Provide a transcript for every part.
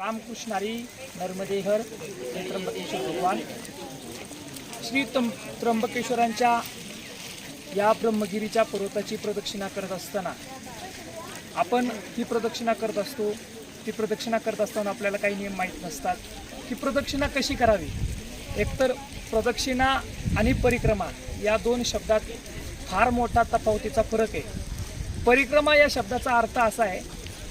रामकृष्णारी नर्मदेहर हे त्र्यंबकेश्वर भगवान. श्री त्र्यं त्र्यंबकेश्वरांच्या या ब्रह्मगिरीच्या पर्वताची प्रदक्षिणा करत असताना आपण ही प्रदक्षिणा करत असतो ती प्रदक्षिणा करत असताना आपल्याला काही नियम माहीत नसतात. ती प्रदक्षिणा कशी करावी? एकतर प्रदक्षिणा आणि परिक्रमा या दोन शब्दात फार मोठा तफावतीचा फरक आहे. परिक्रमा या शब्दाचा अर्थ असा आहे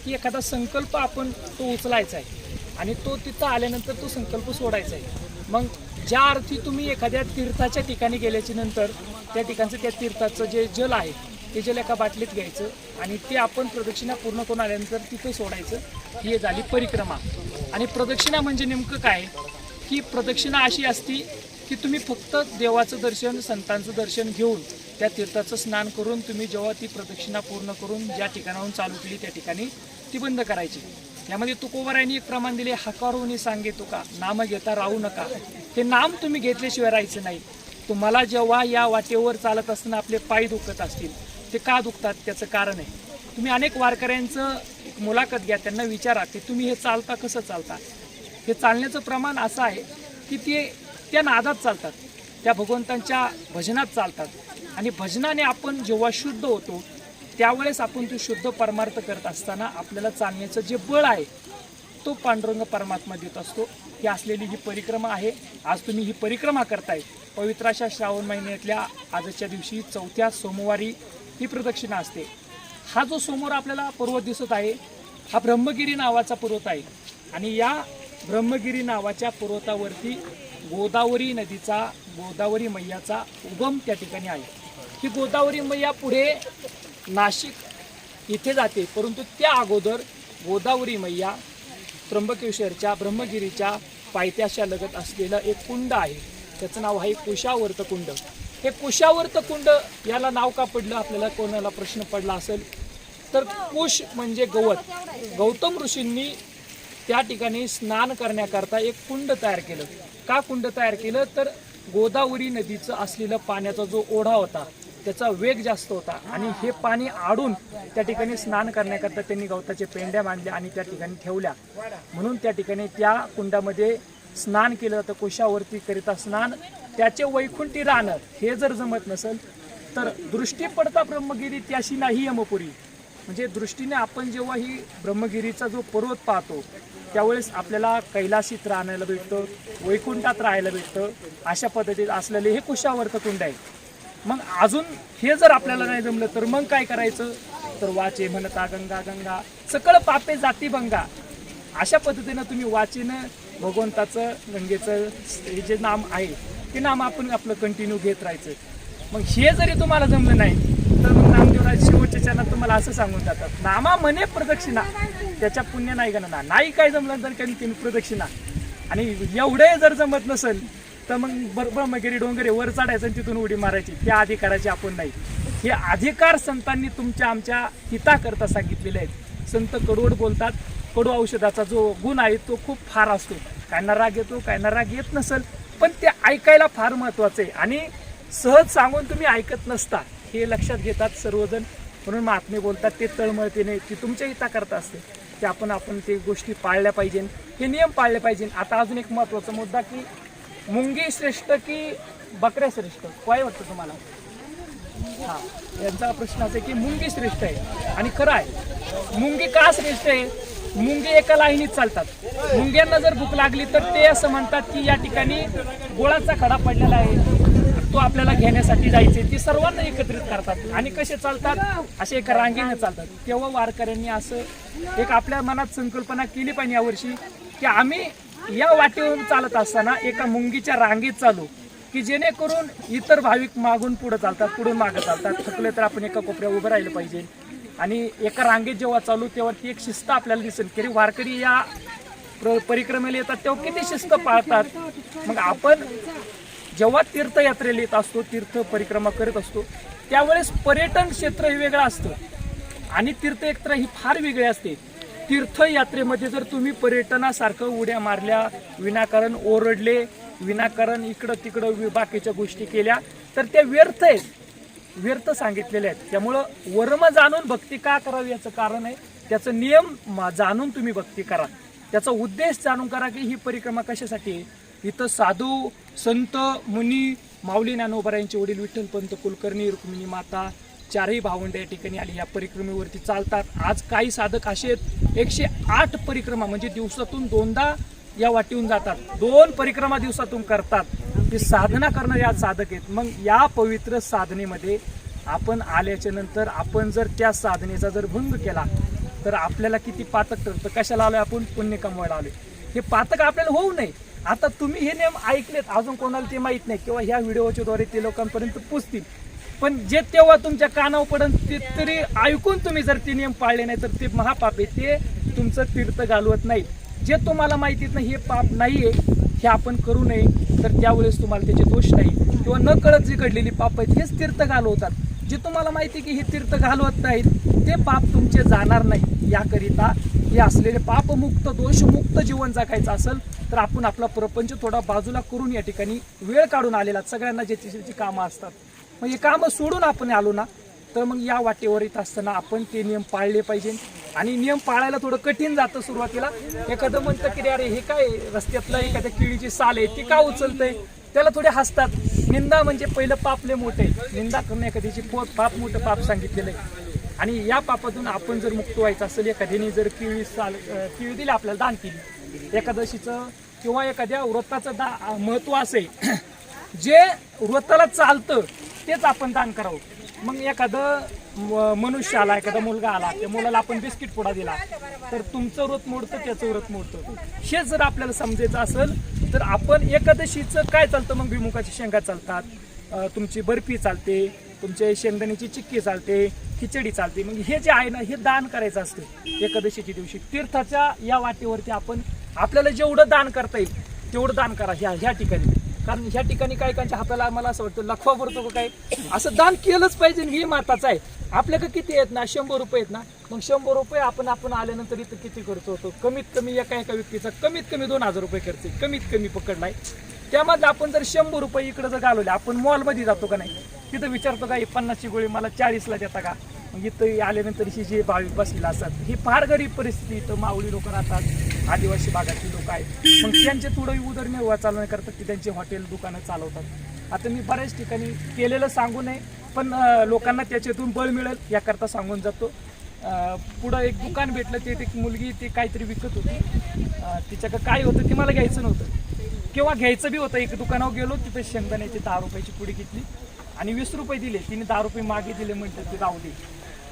की एखादा संकल्प आपण तो उचलायचा आहे. आणि तो तिथं आल्यानंतर तो संकल्प सोडायचा आहे. मग ज्या अर्थी तुम्ही एखाद्या तीर्थाच्या ठिकाणी गेल्याच्यानंतर त्या ठिकाणचं त्या तीर्थाचं जे जल आहे ते जल एका बाटलीत घ्यायचं आणि ते आपण प्रदक्षिणा पूर्ण करून आल्यानंतर तिथं सोडायचं ही झाली परिक्रमा. आणि प्रदक्षिणा म्हणजे नेमकं काय? की प्रदक्षिणा अशी असती की तुम्ही फक्त देवाचं दर्शन संतांचं दर्शन घेऊन त्या तीर्थाचं स्नान करून तुम्ही जेव्हा ती प्रदक्षिणा पूर्ण करून ज्या ठिकाणाहून चालू केली त्या ठिकाणी ती बंद करायची. यामध्ये तुकोबरायांनी एक प्रमाण दिले हकारोनी सांगे तुका नाम घेता राहू नका. हे नाम तुम्ही घेतल्याशिवाय राहायचं नाही. तुम्हाला जेव्हा या वाटेवर चालत असताना आपले पाय दुखत असतील ते का दुखतात त्याचं कारण आहे. तुम्ही अनेक वारकऱ्यांचं एक मुलाखत घ्या त्यांना विचारा की तुम्ही हे चालता कसं चालता? हे चालण्याचं प्रमाण असं आहे की ते त्या नादात चालतात त्या भगवंतांच्या भजनात चालतात. आणि भजनाने आपण जेव्हा शुद्ध होतो त्यावेळेस आपण तो शुद्ध परमार्थ करत असताना आपल्याला चालण्याचं जे बळ आहे तो पांडुरंग परमात्मा देत असतो. ही असलेली ही परिक्रमा आहे. आज तुम्ही ही परिक्रमा करताय. पवित्राशा श्रावण महिन्यातल्या आजच्या दिवशी चौथ्या सोमवारी ही प्रदक्षिणा असते. हा जो समोर आपल्याला पर्वत दिसत आहे हा ब्रह्मगिरी नावाचा पर्वत आहे. आणि या ब्रह्मगिरी नावाच्या पर्वतावरती गोदावरी नदीचा गोदावरी मैयाचा उगम त्या ठिकाणी आहे. ही गोदावरी मैया पुढे नाशिक इथे जाते. परंतु त्या अगोदर गोदावरी मैया त्र्यंबकेश्वरच्या ब्रह्मगिरीच्या पायथ्याशा लगत असलेलं एक कुंड आहे. त्याचं नाव आहे कुशावर्त कुंड. हे कुशावर्त कुंड याला नाव का पडलं? आपल्याला कोणाला प्रश्न पडला असेल? तर कुश म्हणजे गवत. गौतम ऋषींनी त्या ठिकाणी स्नान करण्याकरता एक कुंड तयार केलं. का कुंड तयार केलं? तर गोदावरी नदीचं असलेलं पाण्याचा जो ओढा होता त्याचा वेग जास्त होता. आणि हे पाणी आडून त्या ठिकाणी स्नान करण्याकरता त्यांनी गवताचे पेंड्या बांधल्या आणि त्या ठिकाणी ठेवल्या. म्हणून त्या ठिकाणी त्या कुंडामध्ये स्नान केलं जातं. कोशावरती करिता स्नान. त्याचे वैकुंठी राहणं हे जर जमत नसेल तर दृष्टी पडता ब्रह्मगिरी त्याशी नाही यमपुरी. म्हणजे दृष्टीने आपण जेव्हा ही ब्रह्मगिरीचा जो पर्वत पाहतो त्यावेळेस आपल्याला कैलासीत राहण्याला भेटतं वैकुंठात राहायला भेटतं अशा पद्धतीत असलेले हे कुशावर्त कुंड आहे. मग अजून हे जर आपल्याला नाही जमलं तर मग काय करायचं? तर वाचे म्हणता गंगा गंगा सकळ पापे जाती भंगा अशा पद्धतीनं तुम्ही वाचेनं भगवंताचं गंगेचं हे जे नाम आहे ते नाम आपण आपलं कंटिन्यू घेत राहायचं. मग हे जरी तुम्हाला जमलं नाही तर मग नामदेवराज शेवटच्या चरणात तुम्हाला असं सांगून जातात नामा म्हणे प्रदक्षिणा. त्याच्या पुण्य नाही गणना. नाही काय जमलं तर कंटिन्यू प्रदक्षिणा. आणि एवढे जर जमत नसेल तर मग बर ब्रह्मगिरी डोंगरे वर चढायचं आणि तिथून उडी मारायची. त्या अधिकाराची आपण नाही. हे अधिकार संतांनी तुमच्या आमच्या हिताकरता सांगितलेले आहेत. संत कडवड बोलतात कडू औषधाचा जो गुण आहे तो खूप फार असतो. काहींना राग येतो काहींना राग येत नसेल पण ते ऐकायला फार महत्वाचं आहे. आणि सहज सांगून तुम्ही ऐकत नसता हे लक्षात घेतात सर्वजण. म्हणून महात्मे बोलतात ते तळमळतेने ती तुमच्या हिताकरता असते. ते आपण आपण ते गोष्टी पाळल्या पाहिजे हे नियम पाळले पाहिजे आता अजून एक महत्त्वाचा मुद्दा की मुंगी श्रेष्ठ की बकऱ्या श्रेष्ठ? काय वाटतं तुम्हाला? हा. यांचा प्रश्न असा की मुंगी श्रेष्ठ आहे आणि खरं आहे. मुंगी का श्रेष्ठ आहे? मुंगी एका लाईनीत चालतात. मुंग्यांना जर भूक लागली तर ते असं म्हणतात की या ठिकाणी गोळाचा खडा पडलेला आहे. तो आपल्याला घेण्यासाठी जायचे ती सर्वांना एकत्रित करतात. आणि कसे चालतात? असे एका रांगेने चालतात. तेव्हा वारकऱ्यांनी असं एक आपल्या मनात संकल्पना केली पाहिजे यावर्षी की आम्ही या वाटेवरून चालत असताना एका मुंगीच्या रांगेत चालू की जेणेकरून इतर भाविक मागून पुढे चालतात पुढून मागे चालतात. थकले तर आपण एका कोपऱ्या उभं राहिलं पाहिजे. आणि एका रांगेत जेव्हा चालू तेव्हा ती एक शिस्त आपल्याला दिसेल की वारकरी या प्र- परिक्रमेला येतात तेव्हा किती शिस्त पाळतात. मग आपण जेव्हा तीर्थयात्रेला येत असतो तीर्थ परिक्रमा करत असतो त्यावेळेस पर्यटन क्षेत्र हे वेगळं असतं. आणि तीर्थयात्रा ही फार वेगळी असते. तीर्थयात्रेमध्ये जर तुम्ही पर्यटनासारखं उड्या मारल्या विनाकारण ओरडले विनाकारण इकडं तिकडं वि- बाकीच्या गोष्टी केल्या तर त्या व्यर्थ आहेत. व्यर्थ सांगितलेले आहेत. त्यामुळं वर्म जाणून भक्ती का करावी याचं कारण आहे. त्याचं नियम जाणून तुम्ही भक्ती करा. त्याचा उद्देश जाणून करा की ही परिक्रमा कशासाठी आहे? इथं साधू संत मुनी माऊली ज्ञानोबा यांचे वडील विठ्ठलपंत कुलकर्णी रुक्मिणी माता चारही भावंड या ठिकाणी आली या परिक्रमेवरती चालतात. आज काही साधक असे आहेत एकशे आठ परिक्रमा म्हणजे दिवसातून दोनदा या वाटीहून जातात. दोन परिक्रमा दिवसातून करतात. ते साधना करणारे आज साधक आहेत. मग या पवित्र साधनेमध्ये आपण आल्याच्यानंतर आपण जर त्या साधनेचा जर भंग केला तर आपल्याला किती पातक ठरतं? कशाला आलोय आपण? पुण्य कमवायला आलोय. हे पातक आपल्याला होऊ नये. आता तुम्ही हे नियम ऐकलेत अजून कोणाला ते माहीत नाही किंवा ह्या व्हिडिओच्या द्वारे ते लोकांपर्यंत पोचतील. पण जे तेव्हा तुमच्या कानावर पडन ते तरी ऐकून तुम्ही जर ते नियम पाळले नाही तर ते महापाप आहे. ते तुमचं तीर्थ घालवत नाही जे तुम्हाला माहितीत नाही हे पाप नाहीये हे आपण करू नये. तर त्यावेळेस तुम्हाला त्याचे दोष नाही. किंवा न कळत जी घडलेली पाप आहेत हेच तीर्थ घालवतात. जे तुम्हाला माहिती की हे तीर्थ घालवत नाहीत ते पाप तुमचे जाणार नाही. याकरिता हे असलेले पापमुक्त दोषमुक्त जीवन जगायचं असेल तर आपण आपला प्रपंच थोडा बाजूला करून या ठिकाणी वेळ काढून आलेला सगळ्यांना जे तिची कामं असतात. मग हे कामं सोडून आपण आलो ना तर मग या वाटेवर येत असताना आपण ते नियम पाळले पाहिजे. आणि नियम पाळायला थोडं कठीण जातं सुरुवातीला. एखादं म्हणतं की अरे हे काय रस्त्यातलं एखाद्या किडीची साल आहे ती का उचलतंय? त्याला थोडे हसतात. निंदा म्हणजे पहिलं पाप लय मोठं आहे. निंदा करणं एखाद्याची पोत पाप मोठं पाप सांगितलेलं आहे. आणि या पापातून आपण जर मुक्त व्हायचं असेल एखाद्याने जर किळी साल किळी दिली आपल्याला दान केली. एकादशीचं किंवा एखाद्या व्रताचं दा महत्त्व असेल जे व्रताला चालतं तेच आपण दान करावं. मग एखादं म- मनुष्य आला एखादा मुलगा आला त्या मुलाला आपण बिस्किट पुडा दिला तर तुमचं व्रत मोडतं त्याचं व्रत मोडतं. हे जर आपल्याला समजायचं असेल तर आपण एकादशीचं काय चालतं? मग भिमुखाची शेंगा चालतात तुमची बर्फी चालते तुमचे शेंगदाण्याची चिक्की चालते खिचडी चालते. मग हे जे आहे ना हे दान करायचं असतं एकादशीच्या दिवशी. तीर्थाच्या या वाटेवरती आपण आपल्याला जेवढं दान करता येईल तेवढं दान करा ह्या ह्या ठिकाणी. कारण ह्या ठिकाणी काय काहींच्या हाताला आम्हाला असं वाटतं लखवा भरतो का काय? असं दान केलंच पाहिजे हे महत्वाचं आहे. आपल्याकडे किती आहेत ना शंभर रुपये आहेत ना? मग शंभर रुपये आपण आपण आल्यानंतर इथं किती खर्च होतो? कमीत कमी एका एका व्यक्तीचा कमीत कमी दोन हजार रुपये खर्च आहे. कमीत कमी पकडलाय त्यामध्ये आपण जर शंभर रुपये इकडे जर घालवले आपण मॉलमध्ये जातो का नाही? तिथं विचारतो का ही पन्नासची गोळी मला चाळीसला देता का? मग इथं आल्यानंतर ही जे भाविक बसलेले असतात ही फार गरीब परिस्थिती इथं मावळी लोक राहतात आदिवासी भागातली लोक आहेत. मग त्यांचे थोडं उदरनिर्वाह चालवण्याकरता ते त्यांचे हॉटेल दुकानं चालवतात. आता मी बऱ्याच ठिकाणी केलेलं सांगू नये पण लोकांना त्याच्यातून बळ मिळेल याकरता सांगून जातो. पुढं एक दुकान भेटलं ते एक मुलगी ते काहीतरी विकत होती. तिच्याकडं काय होतं ते मला घ्यायचं नव्हतं. किंवा घ्यायचं बी होतं एक दुकानावर गेलो तिथे शेंगदाण्याची दहा रुपयाची पुडी घेतली. आणि वीस रुपये दिले तिने दहा रुपये मागे दिले म्हटलं ते राहू दे.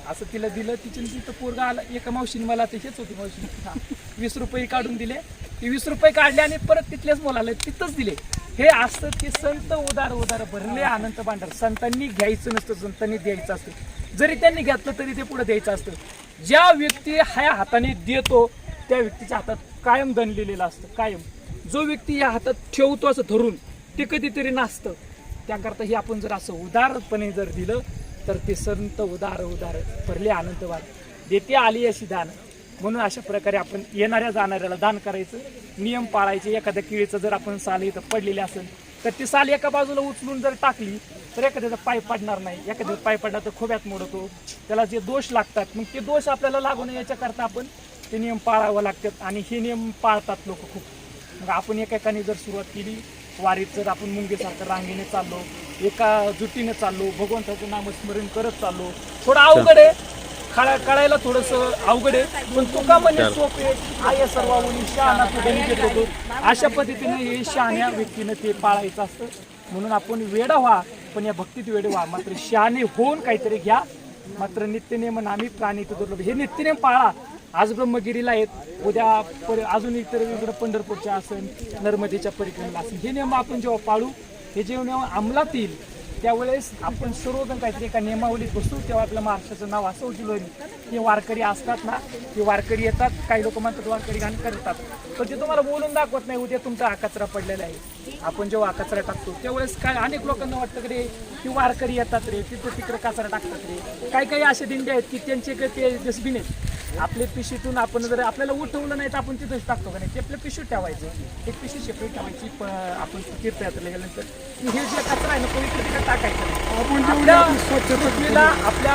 असं तिला दिलं तिच्या तिथं पोरगा आला एका मावशीने मला ते हेच होती मावशी. हा वीस रुपये काढून दिले. ते वीस रुपये काढले आणि परत तिथल्याच मुलाला तिथंच दिले. हे असतं ते संत उदार उदार भरले अनंत भांडार. संतांनी घ्यायचं नसतं संतांनी द्यायचं असतं. जरी त्यांनी घेतलं तरी ते पुढे द्यायचं असतं. ज्या व्यक्ती ह्या हाताने देतो त्या व्यक्तीच्या हातात कायम दण लिहिलेलं असतं कायम. जो व्यक्ती या हातात ठेवतो असं धरून ते कधीतरी नाचतं त्याकरता हे आपण जर असं उदारपणे जर दिलं तर ते संत उदार उदार भरले आनंदवाद देते आली अशी दान. म्हणून अशा प्रकारे आपण येणाऱ्या जाणाऱ्याला दान करायचं. नियम पाळायचे. एखाद्या किळीचं जर आपण साल इथं पडलेली असेल तर ती साल एका बाजूला उचलून जर टाकली तर एखाद्याचा पाय पडणार नाही. एखाद्याचा पाय पडला तर खोब्यात मोडतो. त्याला जे दोष लागतात मग ते दोष आपल्याला लागू नये. याच्याकरता आपण ते नियम पाळावं लागतात. आणि हे नियम पाळतात लोक खूप. मग आपण एकेकाने जर सुरुवात केली वारीत जर आपण मुंगेसारखं रांगेने चाललो एका जुटीने चाललो भगवंताचं नामस्मरण करत चाललो थोडं अवघड आहे. खळा कळायला थोडस अवघड आहे पण तुका म्हणे सोपे आय सर्वांनी शहाणा गणी घेत होतो. अशा पद्धतीने हे शहाण्या व्यक्तीनं ते पाळायचं असतं. म्हणून आपण वेडा व्हा पण या भक्तीत वेडे व्हा. मात्र शहाणे होऊन काहीतरी घ्या. मात्र नित्यनेम नामी प्राणी दुर्लभ. हे नित्यनेम पाळा. आज ब्रह्मगिरीला आहेत. उद्या पर अजून इतर इकडं पंढरपूरच्या असेल नर्मदेच्या परिक्रमेला असेल हे नियम आपण जेव्हा पाळू हे जेव्हा अंमलात येईल त्यावेळेस आपण सर्वजण काहीतरी एका नियमावलीत बसू. तेव्हा आपल्या महाराष्ट्राचं नाव असं उजल होईल की वारकरी असतात ना ते वारकरी येतात. काही लोक म्हणतात वारकरी घाण करतात. पण ते तुम्हाला बोलून दाखवत नाही उद्या तुमचा हा कचरा पडलेला आहे. आपण जेव्हा आकाचरा कचरा टाकतो त्यावेळेस काय अनेक लोकांना वाटतं रे की वारकरी येतात रे तिथं तिकडे कचरा टाकतात रे. काही काही असे दिंडे आहेत की त्यांचे ते डस्टबिन आहेत. आपले पिशीतून आपण जर आपल्याला उठवलं नाही तर आपण तिथंच टाकतो का नाही? ते आपल्या पिशवीत ठेवायचं. एक पिशवी सेपरेट ठेवायची आपण तीर्थयात्रेला गेल्यानंतर. हे जे कचरा आहे ना कोणी तिकडे टाकायचं. आपण आपल्या पृथ्वीला आपल्या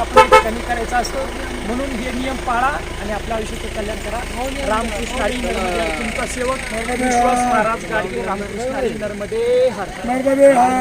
आपल्या ठिकाणी करायचं असतं. म्हणून हे नियम पाळा आणि आपल्या आयुष्याचं कल्याण करा. रामकृष्ण हरी नर्मदे तुमचा सेवक विश्वास महाराज गाडगे रामकृष्ण हरी नर्मदे हर हा.